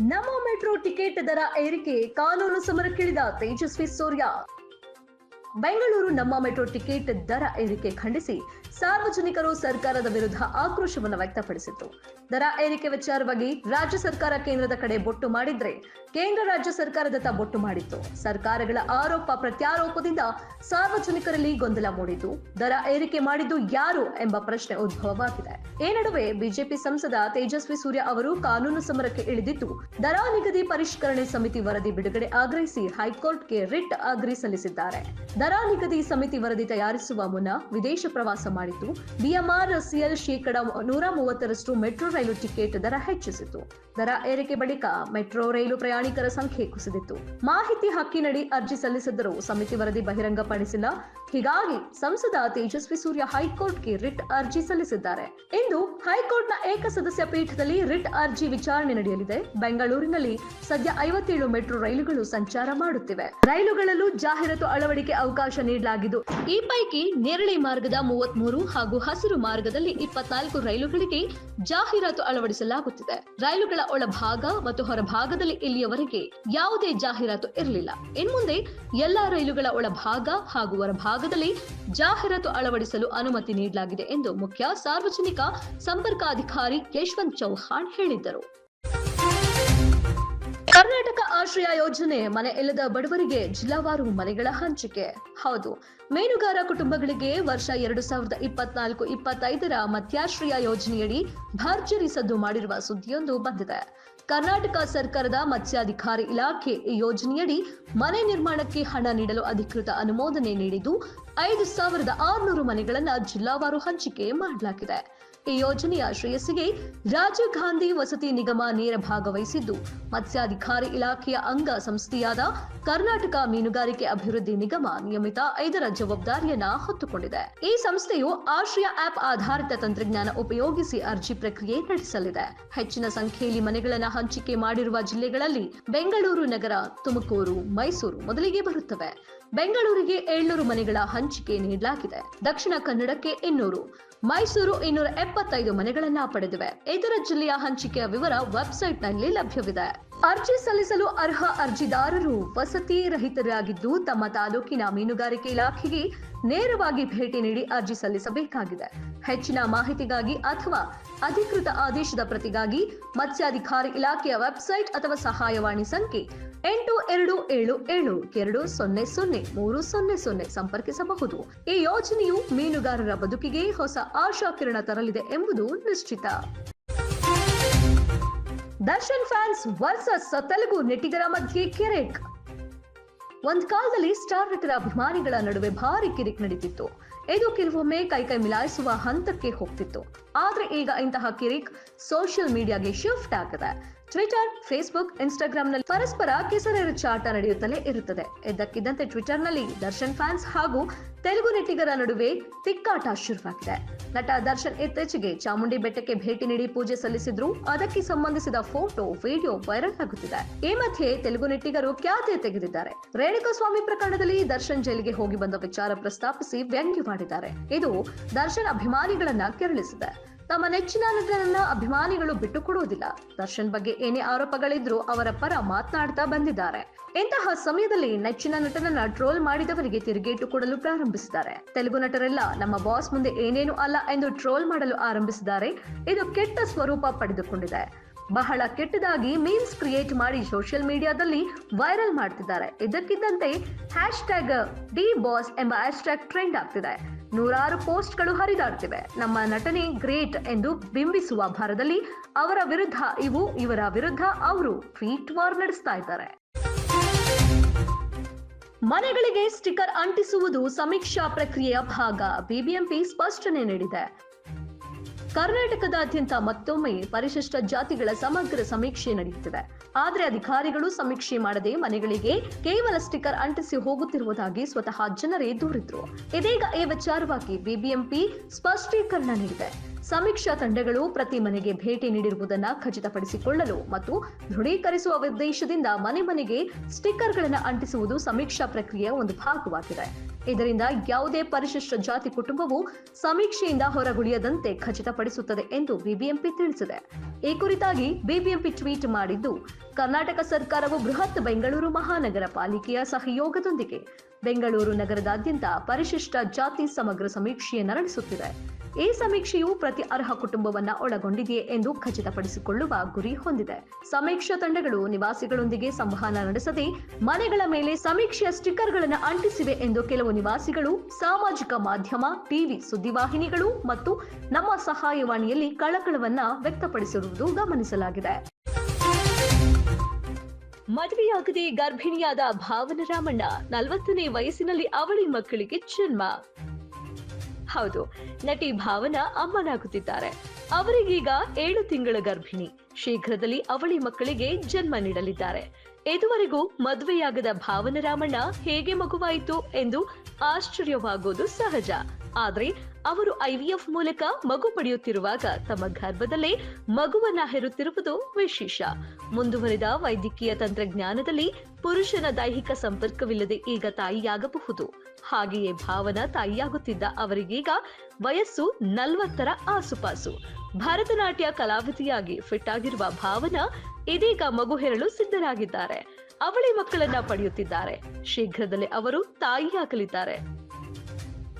ನಮ್ಮ metro ticket ದರ ಏರಿಕೆ, ಕಾನೂನು ಸಮರಕ್ಕಿಳಿದ ತೇಜಸ್ವಿ ಸೂರ್ಯ. ಬೆಂಗಳೂರು ನಮ್ಮ ಮೆಟ್ರೋ ಟಿಕೆಟ್ ದರ ಏರಿಕೆ ಖಂಡಿಸಿ ಸಾರ್ವಜನಿಕರು ಸರ್ಕಾರದ ವಿರುದ್ಧ ಆಕ್ರೋಶವನ್ನು ವ್ಯಕ್ತಪಡಿಸಿದ್ರು ದರ ಏರಿಕೆ ವಿಚಾರವಾಗಿ ರಾಜ್ಯ ಸರ್ಕಾರ ಕೇಂದ್ರದ ಕಡೆ ಬೊಟ್ಟು ಮಾಡಿದ್ರೆ ಕೇಂದ್ರ ರಾಜ್ಯ ಸರ್ಕಾರದತ್ತ ಬೊಟ್ಟು ಮಾಡಿತ್ತು. ಸರ್ಕಾರಗಳ ಆರೋಪ ಪ್ರತ್ಯಾರೋಪದಿಂದ ಸಾರ್ವಜನಿಕರಲ್ಲಿ ಗೊಂದಲ ಮೂಡಿದ್ದು ದರ ಏರಿಕೆ ಮಾಡಿದ್ದು ಯಾರು ಎಂಬ ಪ್ರಶ್ನೆ ಉದ್ಭವವಾಗಿದೆ. ಈ ನಡುವೆ ಬಿಜೆಪಿ ಸಂಸದ ತೇಜಸ್ವಿ ಸೂರ್ಯ ಅವರು ಕಾನೂನು ಸಮರಕ್ಕೆ ಇಳಿದಿದ್ದು, ದರ ನಿಗದಿ ಪರಿಷ್ಕರಣೆ ಸಮಿತಿ ವರದಿ ಬಿಡುಗಡೆ ಆಗ್ರಹಿಸಿ ಹೈಕೋರ್ಟ್ಗೆ ರಿಟ್ ಅಗ್ರಿ ಸಲ್ಲಿಸಿದ್ದಾರೆ. ದರ ನಿಗದಿ ಸಮಿತಿ ವರದಿ ತಯಾರಿಸುವ ಮುನ್ನ ವಿದೇಶ ಪ್ರವಾಸ ಮಾಡಿದ್ದು ಬಿಎಂಆರ್ಸಿಎಲ್ ಶೇಕಡ ನೂರ ಮೂವತ್ತರಷ್ಟು ಮೆಟ್ರೋ ರೈಲು ಟಿಕೆಟ್ ದರ ಹೆಚ್ಚಿಸಿತು. ದರ ಏರಿಕೆ ಬಳಿಕ ಮೆಟ್ರೋ ರೈಲು ಪ್ರಯಾಣಿಕರ ಸಂಖ್ಯೆ ಕುಸಿದಿತ್ತು. ಮಾಹಿತಿ ಹಕ್ಕಿನಡಿ ಅರ್ಜಿ ಸಲ್ಲಿಸಿದ್ದರೂ ಸಮಿತಿ ವರದಿ ಬಹಿರಂಗಪಡಿಸಿಲ್ಲ. ಹೀಗಾಗಿ ಸಂಸದ ತೇಜಸ್ವಿ ಸೂರ್ಯ ಹೈಕೋರ್ಟ್ಗೆ ರಿಟ್ ಅರ್ಜಿ ಸಲ್ಲಿಸಿದ್ದಾರೆ. ಇಂದು ಹೈಕೋರ್ಟ್ನ ಏಕಸದಸ್ಯ ಪೀಠದಲ್ಲಿ ರಿಟ್ ಅರ್ಜಿ ವಿಚಾರಣೆ ನಡೆಯಲಿದೆ. ಬೆಂಗಳೂರಿನಲ್ಲಿ ಸದ್ಯ ಐವತ್ತೇಳು ಮೆಟ್ರೋ ರೈಲುಗಳು ಸಂಚಾರ ಮಾಡುತ್ತಿವೆ. ರೈಲುಗಳಲ್ಲೂ ಜಾಹೀರಾತು ಅಳವಡಿಕೆ ಅವಕಾಶ ನೀಡಲಾಗಿದ್ದು, ಈ ಪೈಕಿ ನೇರಳೆ ಮಾರ್ಗದ ಮೂವತ್ಮೂರು ಹಾಗೂ ಹಸಿರು ಮಾರ್ಗದಲ್ಲಿ ಇಪ್ಪತ್ನಾಲ್ಕು ರೈಲುಗಳಿಗೆ ಜಾಹೀರಾತು ಅಳವಡಿಸಲಾಗುತ್ತಿದೆ. ರೈಲುಗಳ ಒಳಭಾಗ ಮತ್ತು ಹೊರಭಾಗದಲ್ಲಿ ಇಲ್ಲಿಯವರೆಗೆ ಯಾವುದೇ ಜಾಹೀರಾತು ಇರಲಿಲ್ಲ. ಇನ್ಮುಂದೆ ಎಲ್ಲಾ ರೈಲುಗಳ ಒಳಭಾಗ ಹಾಗೂ ಹೊರಭಾಗದಲ್ಲಿ ಜಾಹೀರಾತು ಅಳವಡಿಸಲು ಅನುಮತಿ ನೀಡಲಾಗಿದೆ ಎಂದು ಮುಖ್ಯ ಸಾರ್ವಜನಿಕ ಸಂಪರ್ಕಾಧಿಕಾರಿ ಯಶವಂತ್ ಚೌಹಾಣ್ ಹೇಳಿದ್ದರು. ಕರ್ನಾಟಕ ಆಶ್ರಯ ಯೋಜನೆ ಮನೆ ಇಲ್ಲದ ಬಡವರಿಗೆ ಜಿಲ್ಲಾವಾರು ಮನೆಗಳ ಹಂಚಿಕೆ. ಹೌದು, ಮೀನುಗಾರ ಕುಟುಂಬಗಳಿಗೆ ವರ್ಷ ಎರಡು ಸಾವಿರದ ಇಪ್ಪತ್ನಾಲ್ಕು ಇಪ್ಪತ್ತೈದರ ಮತ್ಯಾಶ್ರಯ ಯೋಜನೆಯಡಿ ಭರ್ಜರಿ ಸದ್ದು ಮಾಡಿರುವ ಸುದ್ದಿಯೊಂದು ಬಂದಿದೆ. ಕರ್ನಾಟಕ ಸರ್ಕಾರದ ಮತ್ಸ್ಯಾಧಿಕಾರಿ ಇಲಾಖೆ ಈ ಯೋಜನೆಯಡಿ ಮನೆ ನಿರ್ಮಾಣಕ್ಕೆ ಹಣ ನೀಡಲು ಅಧಿಕೃತ ಅನುಮೋದನೆ ನೀಡಿದ್ದು ಐದು ಸಾವಿರದ ಆರುನೂರು ಮನೆಗಳನ್ನ ಜಿಲ್ಲಾವಾರು ಹಂಚಿಕೆ ಮಾಡಲಾಗಿದೆ. ಈ ಯೋಜನೆಯ ಶ್ರೇಯಸ್ಸಿಗೆ ರಾಜೀವ್ ಗಾಂಧಿ ವಸತಿ ನಿಗಮ ನೇರ ಭಾಗವಹಿಸಿದ್ದು, ಮತ್ಸ್ಯಾಧಿಕಾರಿ ಇಲಾಖೆಯ ಅಂಗ ಸಂಸ್ಥೆಯಾದ ಕರ್ನಾಟಕ ಮೀನುಗಾರಿಕೆ ಅಭಿವೃದ್ಧಿ ನಿಗಮ ನಿಯಮಿತ ಐದರ ಜವಾಬ್ದಾರಿಯನ್ನ ಹೊತ್ತುಕೊಂಡಿದೆ. ಈ ಸಂಸ್ಥೆಯು ಆಶ್ರಯ ಆಪ್ ಆಧಾರಿತ ತಂತ್ರಜ್ಞಾನ ಉಪಯೋಗಿಸಿ ಅರ್ಜಿ ಪ್ರಕ್ರಿಯೆ ನಡೆಸಲಿದೆ. ಹೆಚ್ಚಿನ ಸಂಖ್ಯೆಯಲ್ಲಿ ಮನೆಗಳನ್ನು ಹಂಚಿಕೆ ಮಾಡಿರುವ ಜಿಲ್ಲೆಗಳಲ್ಲಿ ಬೆಂಗಳೂರು ನಗರ, ತುಮಕೂರು, ಮೈಸೂರು ಮೊದಲಿಗೆ ಬರುತ್ತವೆ. ಬೆಂಗಳೂರಿಗೆ ಏಳ್ನೂರು ಮನೆಗಳ ಹಂಚಿಕೆ ನೀಡಲಾಗಿದೆ. ದಕ್ಷಿಣ ಕನ್ನಡಕ್ಕೆ ಇನ್ನೂರು, ಮೈಸೂರು ಇನ್ನೂರ ಎಪ್ಪತ್ತೈದು ಮನೆಗಳನ್ನ ಪಡೆದಿವೆ. ಇತರ ಜಿಲ್ಲೆಯ ಹಂಚಿಕೆಯ ವಿವರ ವೆಬ್ಸೈಟ್ನಲ್ಲಿ ಲಭ್ಯವಿದೆ. ಅರ್ಜಿ ಸಲ್ಲಿಸಲು ಅರ್ಹ ಅರ್ಜಿದಾರರು ವಸತಿ ರಹಿತರಾಗಿದ್ದು ತಮ್ಮ ತಾಲೂಕಿನ ಮೀನುಗಾರಿಕೆ ಇಲಾಖೆಗೆ ನೇರವಾಗಿ ಭೇಟಿ ನೀಡಿ ಅರ್ಜಿ ಸಲ್ಲಿಸಬೇಕಾಗಿದೆ. ಹೆಚ್ಚಿನ ಮಾಹಿತಿಗಾಗಿ ಅಥವಾ ಅಧಿಕೃತ ಆದೇಶದ ಪ್ರತಿಗಾಗಿ ಮತ್ಸ್ಯಾಧಿಕಾರಿ ಇಲಾಖೆಯ ವೆಬ್ಸೈಟ್ ಅಥವಾ ಸಹಾಯವಾಣಿ ಸಂಖ್ಯೆ ಎಂಟು ಎರಡು ಏಳು ಏಳು ಎರಡು ಸೊನ್ನೆ ಸೊನ್ನೆ ಮೂರು ಸೊನ್ನೆ ಸೊನ್ನೆ ಸಂಪರ್ಕಿಸಬಹುದು. ಈ ಯೋಜನೆಯು ಮೀನುಗಾರರ ಬದುಕಿಗೆ ಹೊಸ ಆಶಾಕಿರಣ ತರಲಿದೆ ಎಂಬುದು ನಿಶ್ಚಿತ. ದರ್ಶನ್ ಫ್ಯಾನ್ಸ್ ವರ್ಸಸ್ ತೆಲುಗು ನೆಟ್ಟಿಗರ ಮಧ್ಯೆ ಕಿರಿಕ್. ಒಂದ್ ಕಾಲದಲ್ಲಿ ಸ್ಟಾರ್ ನಟರ ಅಭಿಮಾನಿಗಳ ನಡುವೆ ಭಾರಿ ಕಿರಿಕ್ ನಡೀತಿತ್ತು. ಇದು ಕೆಲವೊಮ್ಮೆ ಕೈ ಕೈ ಮಿಲಾಯಿಸುವ ಹಂತಕ್ಕೆ ಹೋಗ್ತಿತ್ತು. ಆದ್ರೆ ಈಗ ಇಂತಹ ಕಿರಿಕ್ ಸೋಷಿಯಲ್ ಮೀಡಿಯಾಗೆ ಶಿಫ್ಟ್ ಆಗಿದೆ ಟ್ವಿಟರ್ ಫೇಸ್ಬುಕ್ ಇನ್ಸ್ಟಾಗ್ರಾಂನಲ್ಲಿ ಪರಸ್ಪರ ಕೆಸರೆರ ಚಾಟ ನಡೆಯುತ್ತಲೇ ಇರುತ್ತದೆ. ಇದ್ದಕ್ಕಿದ್ದಂತೆ ಟ್ವಿಟರ್ನಲ್ಲಿ ದರ್ಶನ್ ಫ್ಯಾನ್ಸ್ ಹಾಗೂ ತೆಲುಗು ನೆಟ್ಟಿಗರ ನಡುವೆ ತಿಕ್ಕಾಟ ಶುರುವಾಗಿದೆ. ನಟ ದರ್ಶನ್ ಇತ್ತೀಚೆಗೆ ಚಾಮುಂಡಿ ಬೆಟ್ಟಕ್ಕೆ ಭೇಟಿ ನೀಡಿ ಪೂಜೆ ಸಲ್ಲಿಸಿದ್ರು. ಅದಕ್ಕೆ ಸಂಬಂಧಿಸಿದ ಫೋಟೋ ವಿಡಿಯೋ ವೈರಲ್ ಆಗುತ್ತಿದೆ. ಈ ಮಧ್ಯೆ ತೆಲುಗು ನೆಟ್ಟಿಗರು ಖ್ಯಾತಿ ತೆಗೆದಿದ್ದಾರೆ. ರೇಣುಕಾಸ್ವಾಮಿ ಪ್ರಕರಣದಲ್ಲಿ ದರ್ಶನ್ ಜೈಲಿಗೆ ಹೋಗಿ ಬಂದ ವಿಚಾರ ಪ್ರಸ್ತಾಪಿಸಿ ವ್ಯಂಗ್ಯವಾಡಿದ್ದಾರೆ. ಇದು ದರ್ಶನ್ ಅಭಿಮಾನಿಗಳನ್ನ ಕೆರಳಿಸಿದೆ. ತಮ್ಮ ನೆಚ್ಚಿನ ನಟನನ್ನ ಅಭಿಮಾನಿಗಳು ಬಿಟ್ಟುಕೊಡುವುದಿಲ್ಲ. ದರ್ಶನ್ ಬಗ್ಗೆ ಏನೇ ಆರೋಪಗಳಿದ್ರೂ ಅವರ ಪರ ಮಾತನಾಡ್ತಾ ಬಂದಿದ್ದಾರೆ. ಇಂತಹ ಸಮಯದಲ್ಲಿ ನೆಚ್ಚಿನ ನಟನನ್ನ ಟ್ರೋಲ್ ಮಾಡಿದವರಿಗೆ ತಿರುಗೇಟು ಕೊಡಲು ಪ್ರಾರಂಭಿಸಿದ್ದಾರೆ. ತೆಲುಗು ನಟರೆಲ್ಲ ನಮ್ಮ ಬಾಸ್ ಮುಂದೆ ಏನೇನು ಅಲ್ಲ ಎಂದು ಟ್ರೋಲ್ ಮಾಡಲು ಆರಂಭಿಸಿದ್ದಾರೆ. ಇದು ಕೆಟ್ಟ ಸ್ವರೂಪ ಪಡೆದುಕೊಂಡಿದೆ. ಬಹಳ ಕೆಟ್ಟದಾಗಿ ಮೀಮ್ಸ್ ಕ್ರಿಯೇಟ್ ಮಾಡಿ ಸೋಷಿಯಲ್ ಮೀಡಿಯಾದಲ್ಲಿ ವೈರಲ್ ಮಾಡ್ತಿದ್ದಾರೆ. ಇದಕ್ಕಿದ್ದಂತೆ ಹ್ಯಾಶ್ ಟ್ಯಾಗ್ ಡಿ ಬಾಸ್ ಎಂಬ ಹ್ಯಾಶ್ ಟ್ಯಾಗ್ ಟ್ರೆಂಡ್ ಆಗ್ತಿದೆ. ನೂರಾರು ಪೋಸ್ಟ್ಗಳು ಹರಿದಾಡ್ತಿವೆ. ನಮ್ಮ ನಟನೆ ಗ್ರೇಟ್ ಎಂದು ಬಿಂಬಿಸುವ ಭಾರದಲ್ಲಿ ಅವರ ವಿರುದ್ಧ ಇವು, ಇವರ ವಿರುದ್ಧ ಅವರು ಟ್ವೀಟ್ ವಾರ್ ನಡೆಸ್ತಾ ಇದ್ದಾರೆ. ಮನೆಗಳಿಗೆ ಸ್ಟಿಕರ್ ಅಂಟಿಸುವುದು ಸಮೀಕ್ಷಾ ಪ್ರಕ್ರಿಯೆಯ ಭಾಗ. ಬಿಬಿಎಂಪಿ ಸ್ಪಷ್ಟನೆ ನೀಡಿದೆ. ಕರ್ನಾಟಕದಾದ್ಯಂತ ಮತ್ತೊಮ್ಮೆ ಪರಿಶಿಷ್ಟ ಜಾತಿಗಳ ಸಮಗ್ರ ಸಮೀಕ್ಷೆ ನಡೆಯುತ್ತಿದೆ. ಆದರೆ ಅಧಿಕಾರಿಗಳು ಸಮೀಕ್ಷೆ ಮಾಡದೆ ಮನೆಗಳಿಗೆ ಕೇವಲ ಸ್ಟಿಕರ್ ಅಂಟಿಸಿ ಹೋಗುತ್ತಿರುವುದಾಗಿ ಸ್ವತಃ ಜನರೇ ದೂರಿದ್ರು. ಇದೀಗ ಈ ವಿಚಾರವಾಗಿ ಬಿಬಿಎಂಪಿ ಸ್ಪಷ್ಟೀಕರಣ ನೀಡಿದೆ. ಸಮೀಕ್ಷಾ ತಂಡಗಳು ಪ್ರತಿ ಮನೆಗೆ ಭೇಟಿ ನೀಡಿರುವುದನ್ನು ಖಚಿತಪಡಿಸಿಕೊಳ್ಳಲು ಮತ್ತು ದೃಢೀಕರಿಸುವ ಉದ್ದೇಶದಿಂದ ಮನೆ ಮನೆಗೆ ಸ್ಟಿಕ್ಕರ್ಗಳನ್ನು ಅಂಟಿಸುವುದು ಸಮೀಕ್ಷಾ ಪ್ರಕ್ರಿಯೆಯ ಒಂದು ಭಾಗವಾಗಿದೆ. ಇದರಿಂದ ಯಾವುದೇ ಪರಿಶಿಷ್ಟ ಜಾತಿ ಕುಟುಂಬವು ಸಮೀಕ್ಷೆಯಿಂದ ಹೊರಗುಳಿಯದಂತೆ ಖಚಿತಪಡಿಸುತ್ತದೆ ಎಂದು ಬಿಬಿಎಂಪಿ ತಿಳಿಸಿದೆ. ಈ ಕುರಿತಾಗಿ ಬಿಬಿಎಂಪಿ ಟ್ವೀಟ್ ಮಾಡಿದ್ದು, ಕರ್ನಾಟಕ ಸರ್ಕಾರವು ಬೃಹತ್ ಬೆಂಗಳೂರು ಮಹಾನಗರ ಪಾಲಿಕೆಯ ಸಹಯೋಗದೊಂದಿಗೆ ಬೆಂಗಳೂರು ನಗರದಾದ್ಯಂತ ಪರಿಶಿಷ್ಟ ಜಾತಿ ಸಮಗ್ರ ಸಮೀಕ್ಷೆಯನ್ನು ನಡೆಸುತ್ತಿದೆ. ಈ ಸಮೀಕ್ಷೆಯು ಪ್ರತಿ ಅರ್ಹ ಕುಟುಂಬವನ್ನ ಒಳಗೊಂಡಿದೆಯೇ ಎಂದು ಖಚಿತಪಡಿಸಿಕೊಳ್ಳುವ ಗುರಿ ಹೊಂದಿದೆ. ಸಮೀಕ್ಷಾ ತಂಡಗಳು ನಿವಾಸಿಗಳೊಂದಿಗೆ ಸಂವಹನ ನಡೆಸದೆ ಮನೆಗಳ ಮೇಲೆ ಸಮೀಕ್ಷೆಯ ಸ್ಟಿಕ್ಕರ್ಗಳನ್ನು ಅಂಟಿಸಿವೆ ಎಂದು ಕೆಲವು ನಿವಾಸಿಗಳು, ಸಾಮಾಜಿಕ ಮಾಧ್ಯಮ, ಟಿವಿ ಸುದ್ದಿವಾಹಿನಿಗಳು ಮತ್ತು ನಮ್ಮ ಸಹಾಯವಾಣಿಯಲ್ಲಿ ಕಳಕಳವನ್ನ ವ್ಯಕ್ತಪಡಿಸಿರುವುದು ಗಮನಿಸಲಾಗಿದೆ. ಮದುವೆಯಾಗದೆ ಗರ್ಭಿಣಿಯಾದ ಭಾವನ ರಾಮಣ್ಣ ನಲವತ್ತನೇ ವಯಸ್ಸಿನಲ್ಲಿ ಅವಳಿ ಮಕ್ಕಳಿಗೆ ಜನ್ಮ. ಹೌದು, ನಟಿ ಭಾವನಾ ಅಮ್ಮನಾಗುತ್ತಿದ್ದಾರೆ. ಅವರಿಗೀಗ ಏಳು ತಿಂಗಳ ಗರ್ಭಿಣಿ. ಶೀಘ್ರದಲ್ಲಿ ಅವಳಿ ಮಕ್ಕಳಿಗೆ ಜನ್ಮ ನೀಡಲಿದ್ದಾರೆ. ಇದುವರೆಗೂ ಮದುವೆಯಾಗದ ಭಾವನ ರಾಮಣ್ಣ ಹೇಗೆ ಮಗುವಾಯಿತು ಎಂದು ಆಶ್ಚರ್ಯವಾಗುವುದು ಸಹಜ. ಆದ್ರೆ ಅವರು ಐವಿಎಫ್ ಮೂಲಕ ಮಗು ಪಡೆಯುತ್ತಿರುವಾಗ ತಮ್ಮ ಗರ್ಭದಲ್ಲೇ ಮಗುವನ್ನ ಹೆರುತ್ತಿರುವುದು ವಿಶೇಷ. ಮುಂದುವರಿದ ವೈದ್ಯಕೀಯ ತಂತ್ರಜ್ಞಾನದಲ್ಲಿ ಪುರುಷನ ದೈಹಿಕ ಸಂಪರ್ಕವಿಲ್ಲದೆ ಈಗ ತಾಯಿಯಾಗಬಹುದು. ಹಾಗೆಯೇ ಭಾವನ ತಾಯಿಯಾಗುತ್ತಿದ್ದ ಅವರಿಗೀಗ ವಯಸ್ಸು ನಲವತ್ತರ ಆಸುಪಾಸು. ಭರತನಾಟ್ಯ ಕಲಾವಿದೆಯಾಗಿ ಫಿಟ್ ಆಗಿರುವ ಭಾವನ ಇದೀಗ ಮಗು ಹೆರಲು ಸಿದ್ಧರಾಗಿದ್ದಾರೆ. ಅವಳಿ ಮಕ್ಕಳನ್ನ ಪಡೆಯುತ್ತಿದ್ದಾರೆ. ಶೀಘ್ರದಲ್ಲೇ ಅವರು ತಾಯಿಯಾಗಲಿದ್ದಾರೆ.